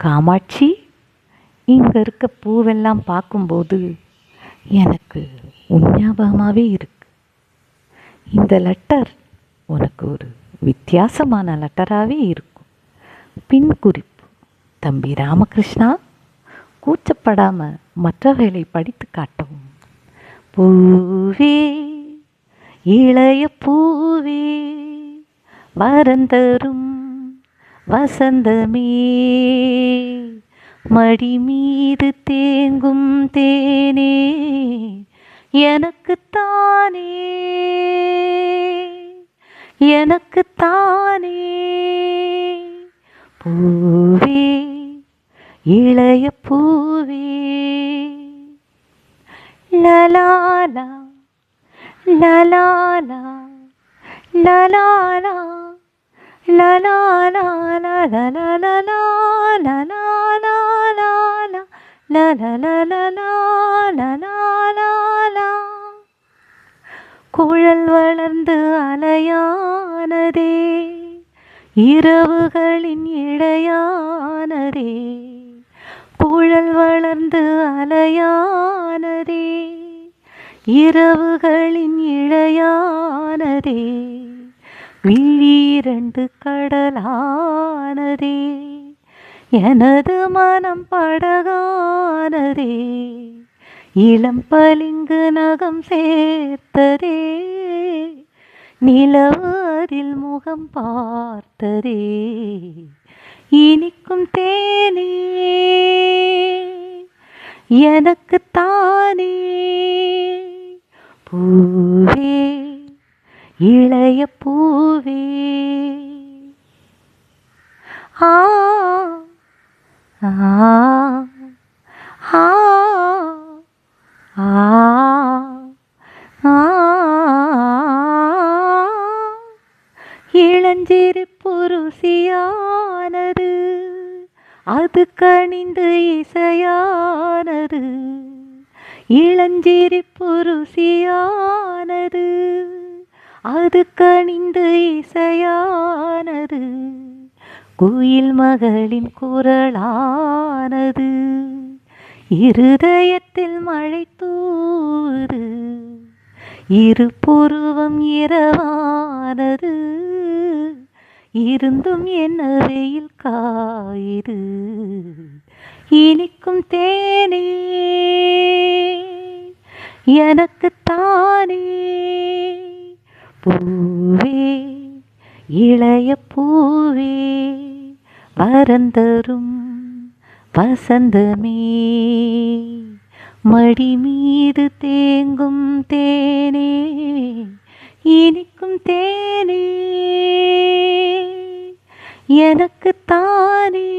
காமாட்சி இங்கே இருக்க பூவெல்லாம் பார்க்கும்போது எனக்கு உஞ்ஞாபகமாகவே இருக்கு. இந்த லெட்டர் உனக்கு ஒரு வித்தியாசமான லெட்டராகவே இருக்கும். பின் குறிப்பு தம்பி ராமகிருஷ்ணா கூச்சப்படாமல் மற்றவைகளை படித்து காட்டவும். பூவே இளைய பூவே வரந்தரும் வசந்தமே மடி மீது தேங்கும் தேனே எனக்குத்தானே எனக்குத்தானே பூவே இளைய பூவே லலாலா லலாலா லலாலா. குழல் வளர்ந்து அலையானதே இரவுகளின் இடையானதே குழல் வளர்ந்து அலையானதே இரவுகளின் இழையானதே விழிரண்டு கடலானதே. எனது மனம் படகானதே. இளம் பளிங்கு நகம் சேர்த்ததே. நிலவு அதில் முகம் பார்த்ததே. இனிக்கும் தேனே. எனக்கு தானே. பூ இளைய பூவே ஆ ஆ ஆ ஆ ஆ அது கணிந்து இசையானது இளஞ்சிறு புருசியானது அது கணிந்து இசையானது குயில் மகளின் குரலானது. இருதயத்தில் மழை தூது இரு புருவம் இரவானது. இருந்தும் என்ன வெயில் காயுது இனிக்கும் தேனே. எனக்கு பூவே இளைய பூவே வரந்தரும் வசந்தமே. மடி மீது தேங்கும் தேனே இனிக்கும் தேனே. எனக்கு தானே